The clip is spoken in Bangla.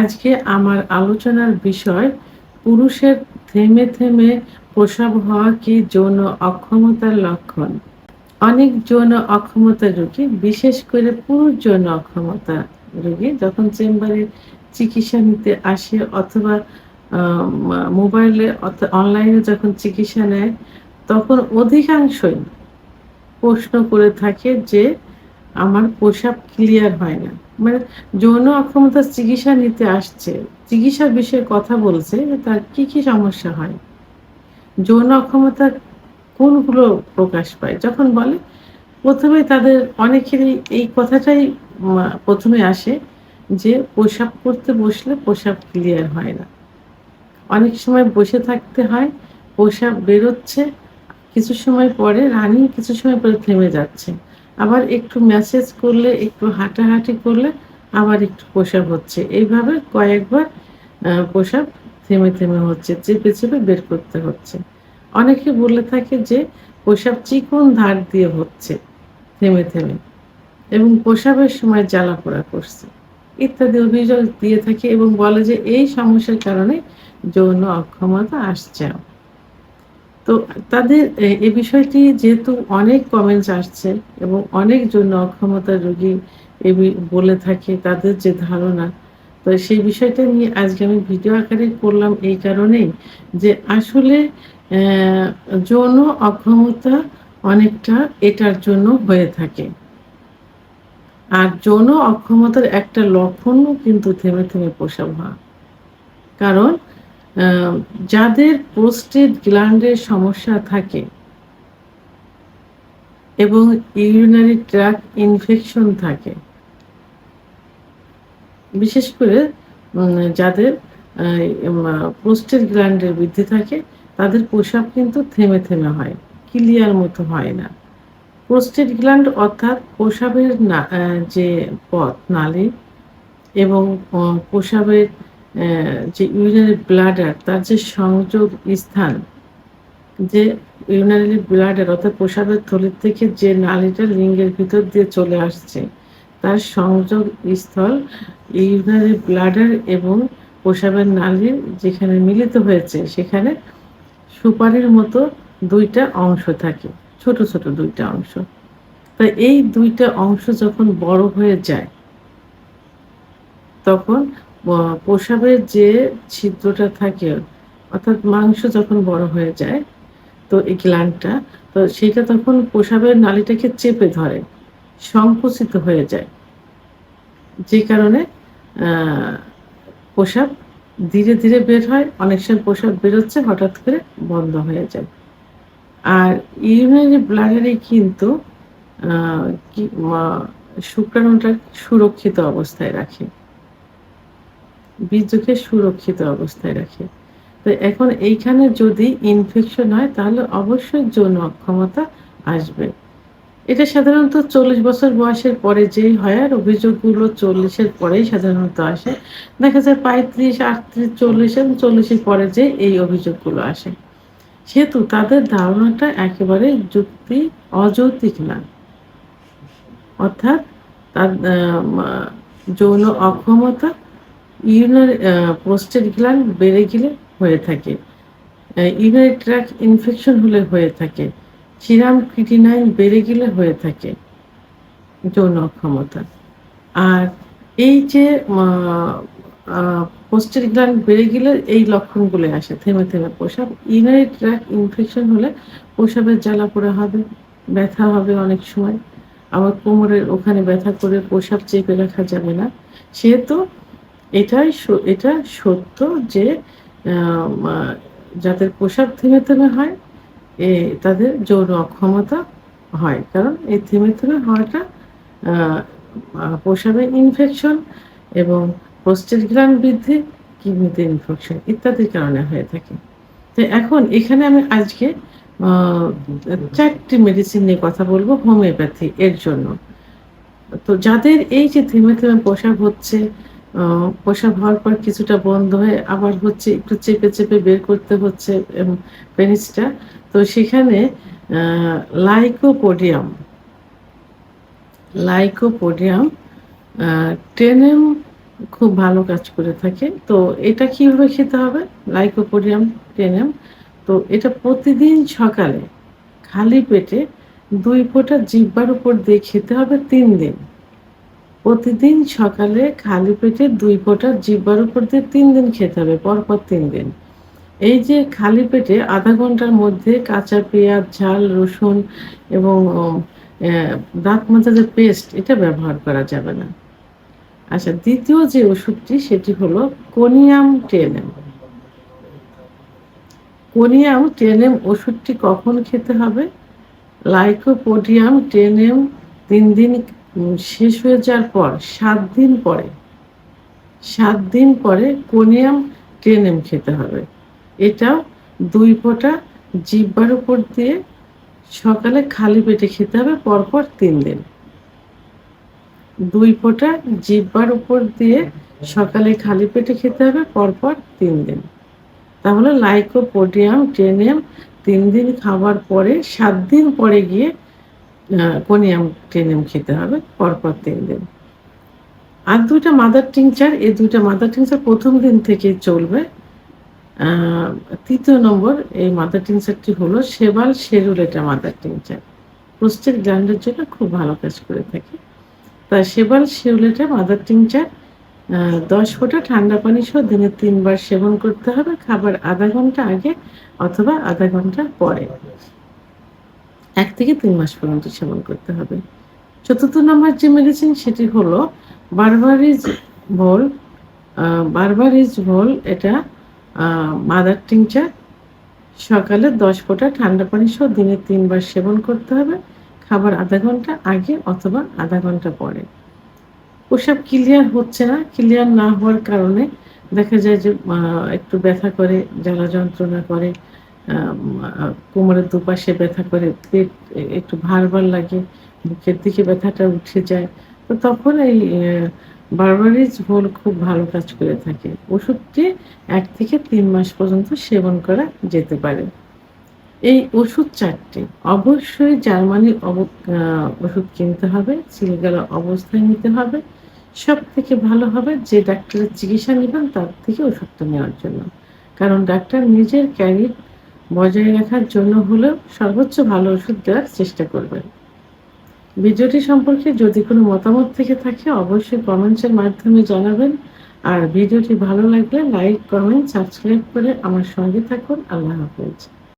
আজকে আমার আলোচনার বিষয়, পুরুষের থেমে থেমে প্রসব হওয়া কি যৌন অক্ষমতার লক্ষণ? অনেক যৌন অক্ষমতা রোগী, বিশেষ করে পুরুষ যৌন অক্ষমতা রোগী, যখন চেম্বারে চিকিৎসা নিতে আসে অথবা মোবাইলে অনলাইনে যখন চিকিৎসা নেয়, তখন অধিকাংশই প্রশ্ন করে থাকে যে, আমার প্রসাব ক্লিয়ার হয় না। মানে যৌন অক্ষমতার চিকিৎসা নিতে আসছে, চিকিৎসার বিষয়ে কথা বলছে তার কি কি সমস্যা হয়? যৌন অক্ষমতা কোনগুলো প্রকাশ পায়? যখন বলে, প্রথমে তাদের অনেকেরই এই কথাটাই প্রথমে আসে যে প্রসাব করতে বসলে প্রসাব ক্লিয়ার হয় না। অনেক সময় বসে থাকতে হয় পোশাক বেরোচ্ছে, কিছু সময় পরে রানিং কিছু সময় পরে থেমে যাচ্ছে। আবার একটু ম্যাসেজ করলে, একটু হাঁটাহাঁটি করলে আবার একটু প্রসাব হচ্ছে। এইভাবে কয়েকবার প্রসাব থেমে থেমে হচ্ছে, চেপে চেপে বের করতে হচ্ছে। অনেকে বলে থাকে যে প্রসাব চিকন ধার দিয়ে হচ্ছে, থেমে থেমে। এবং প্রসাবের সময় জ্বালা পোড়া করছে। ইত্যাদি অভিযোগ দিয়ে থাকে এবং বলে যে এই সমস্যার কারণে যৌন অক্ষমতা আসছে তো তাদের এই বিষয়টি যেহেতু অনেক কমেন্টস আসছে এবং অনেক জন্য অক্ষমতা রোগী এ বলে থাকে তাদের যে ধারণা, তো সেই বিষয়টা নিয়ে আজকে আমি ভিডিও আকারে করলাম এই কারণেই যে আসলে যৌন অক্ষমতা অনেকটা এটার জন্য হয়ে থাকে। আর যৌন অক্ষমতার একটা লক্ষণও কিন্তু থেমে থেমে পোষা হওয়া কারণ যাদের প্রোস্টেট গ্ল্যান্ডের সমস্যা থাকে এবং ইউরিনারি ট্র্যাক ইনফেকশন থাকে, বিশেষ করে যাদের প্রোস্টেট গ্ল্যান্ডের বৃদ্ধি থাকে, তাদের পোশাক কিন্তু থেমে থেমে হয় ক্লিয়ার মতো হয় না। প্রোস্টেট গ্ল্যান্ড অর্থাৎ প্রসাবের যে পথ, নালী এবং প্রসাবের যে ইউরিনারি ব্লাডার তার যে সংযোগ স্থান, যে ইউরিনারি ব্লাডার অর্থাৎ প্রসাবের থলির থেকে যে নালীটা লিঙ্গের ভিতর দিয়ে চলে আসছে, তার সংযোগ স্থল ইউরিনারি ব্লাডার এবং প্রসাবের নালী যেখানে মিলিত হয়েছে, সেখানে সুপারির মতো দুইটা অংশ থাকে, ছোট ছোট দুইটা অংশ। তাই এই দুইটা অংশ যখন বড় হয়ে যায়, তখন প্রসাবের যে ছিদ্রটা থাকে, অর্থাৎ মাংস যখন বড় হয়ে যায়, তো এই গ্ল্যান্ডটা তো সেটা তখন প্রসাবের নালীটাকে চেপে ধরে, সংকুচিত হয়ে যায়। যে কারণে প্রসাব ধীরে ধীরে বের হয়, অনেক সময় প্রসাব বেরোচ্ছে, হঠাৎ করে বন্ধ হয়ে যায়। আর ইউরিনারি ব্লাডারে কিন্তু শুক্রাণুটা সুরক্ষিত অবস্থায় রাখে। বীর্যকে সুরক্ষিত অবস্থায় রাখে। তো এখন এইখানে যদি ইনফেকশন হয়, তাহলে অবশ্যই যৌন অক্ষমতা আসবে। এটা সাধারণত চল্লিশ বছর বয়সের পরে যেই হয়, আর অভিযোগগুলো চল্লিশের পরেই সাধারণত আসে। দেখা যায় পঁয়ত্রিশ, আটত্রিশ, চল্লিশ এবং চল্লিশের পরে যে এই অভিযোগগুলো আসে। সেহেতু তাদের ধারণাটা একেবারে যুক্তি অযৌক্তিক না। অর্থাৎ তার যৌন অক্ষমতা ইউনার প্রোস্টেট গ্ল্যান্ড বেড়ে গেলে হয়ে থাকে। ইউনারি ট্র্যাক ইনফেকশন হলে হয়ে থাকে। সিরাম ক্রিটিনাইন বেড়ে গেলে হয়ে থাকে যৌন অক্ষমতা আর এই যে পোস্টের গ্ল্যান্ড বেড়ে গেলে এই লক্ষণগুলো আসে, থেমে থেমে প্রসাব। ইউনারি ট্র্যাক ইনফেকশন হলে প্রসাবের জ্বালা পোড়া হবে, ব্যথা হবে অনেক সময়। আবার কোমরের ওখানে ব্যথা করে প্রসাব চেপে রাখা যাবে না। সেহেতু এটাই এটা সত্য যে যাদের পোশাক থেমে থেমে হয়, এ, তাদের যৌন অক্ষমতা হয়। কারণ এই থেমে থেমে হওয়াটা পোশাবের ইনফেকশন এবং প্রস্টেট গ্রাম বৃদ্ধি, কিডনিতে ইনফেকশন ইত্যাদির কারণে হয়ে থাকে। তো এখন এখানে আমি আজকে চারটি মেডিসিন নিয়ে কথা বলব হোমিওপ্যাথি এর জন্য। তো যাদের এই যে থেমে থেমে পোশাক হচ্ছে পোশাক হওয়ার পর কিছুটা বন্ধ হয়ে আবার হচ্ছে একটু চেপে চেপে বের করতে হচ্ছে পেনিসটা তো সেখানে লাইকোপোডিয়াম লাইকোপোডিয়াম টেনেম খুব ভালো কাজ করে থাকে। তো এটা কীভাবে খেতে হবে? লাইকোপোডিয়াম টেনেম তো এটা প্রতিদিন সকালে খালি পেটে দুই ফোঁটা জিব্বার উপর দিয়ে খেতে হবে তিন দিন। প্রতিদিন সকালে খালি পেটে দুই ফোঁটা জিব্বার উপর দিয়ে তিন দিন খেতে হবে, পরপর তিন দিন। এই যে খালি পেটে আধা ঘণ্টার মধ্যে কাঁচা পেঁয়াজ, ঝাল, রসুন এবং দাঁত মাজা যে পেস্ট, এটা ব্যবহার করা যাবে না। আচ্ছা দ্বিতীয় যে ওষুধটি, সেটি হলো কোনিয়াম টেনেম। কোনিয়াম টেনেম ওষুধটি কখন খেতে হবে? লাইকোপোডিয়াম টেনেম তিন দিন শেষ হয়ে যাওয়ার পর সাত দিন পরে, সাত দিন পরে কোনিয়াম টেনেম খেতে হবে। এটাও দুই ফোঁটা জিব্বার উপর দিয়ে সকালে খালি পেটে খেতে হবে, পরপর তিন দিন। দুই ফোঁটা জিব্বার উপর দিয়ে সকালে খালি পেটে খেতে হবে, পরপর তিন দিন। তাহলে লাইকোপোডিয়াম টেনিয়াম তিন দিন খাওয়ার পরে, সাত দিন পরে গিয়ে কোনিয়াম টেনিয়াম খেতে হবে, পরপর তিন দিন। আর দুইটা মাদার টিংচার এই দুইটা মাদার টিংচার প্রথম দিন থেকে চলবে। তৃতীয় নম্বর, এই মাদার টিংচারটি হলো sabal serrulata mother tincture prostate গ্ল্যান্ডের জন্য খুব ভালো কাজ করে থাকে। তা সেবাল শেরুলেটা মাদার টিংচার দশ ফোঁটা ঠান্ডা পানি সহ দিনে তিনবার সেবন করতে হবে, খাবার আধা ঘণ্টা আগে অথবা আধা ঘণ্টা পরে। এক থেকে তিন মাস পর্যন্ত সেবন করতে হবে। চতুর্থ নম্বর যে মেডিসিন সেটি হলো বারবারিজ ভোল বারবারিজ ভোল এটা মাদার টিংচার সকালে দশ ফোঁটা ঠান্ডা পানি সহ দিনে তিনবার সেবন করতে হবে। খাবার আধা ঘণ্টা আগে অথবা আধা ঘণ্টা পরে। ওসব ক্লিয়ার হচ্ছে না ক্লিয়ার না হওয়ার কারণে দেখা যায় যে একটু ব্যথা করে, জ্বালা যন্ত্রণা করে কোমরের দুপাশে ব্যথা করে পেট একটু ভার ভার লাগে বুকের দিকে ব্যথাটা উঠে যায়, তো তখন এই বারবারিজ ভোল খুব ভালো কাজ করে থাকে। ওষুধটি এক থেকে তিন মাস পর্যন্ত সেবন করা যেতে পারে। এই ওষুধ চারটি, অবশ্যই জার্মানির ওষুধ কিনতে হবে, সিলগালা অবস্থায় নিতে হবে। সব থেকে ভালো হবে যে ডাক্তারের চিকিৎসা নেবেন তার থেকে ওষুধটা নেওয়ার জন্য। কারণ ডাক্তার নিজের ক্যারিয়ার বজায় রাখার জন্য হলেও সর্বোচ্চ ভালো ওষুধ দেওয়ার চেষ্টা করবেন। ভিডিওটি সম্পর্কে যদি কোনো মতামত থেকে থাকে, অবশ্যই কমেন্টসের মাধ্যমে জানাবেন। আর ভিডিওটি ভালো লাগলে লাইক, কমেন্ট, সাবস্ক্রাইব করে আমার সঙ্গে থাকুন। আল্লাহ হাফেজ।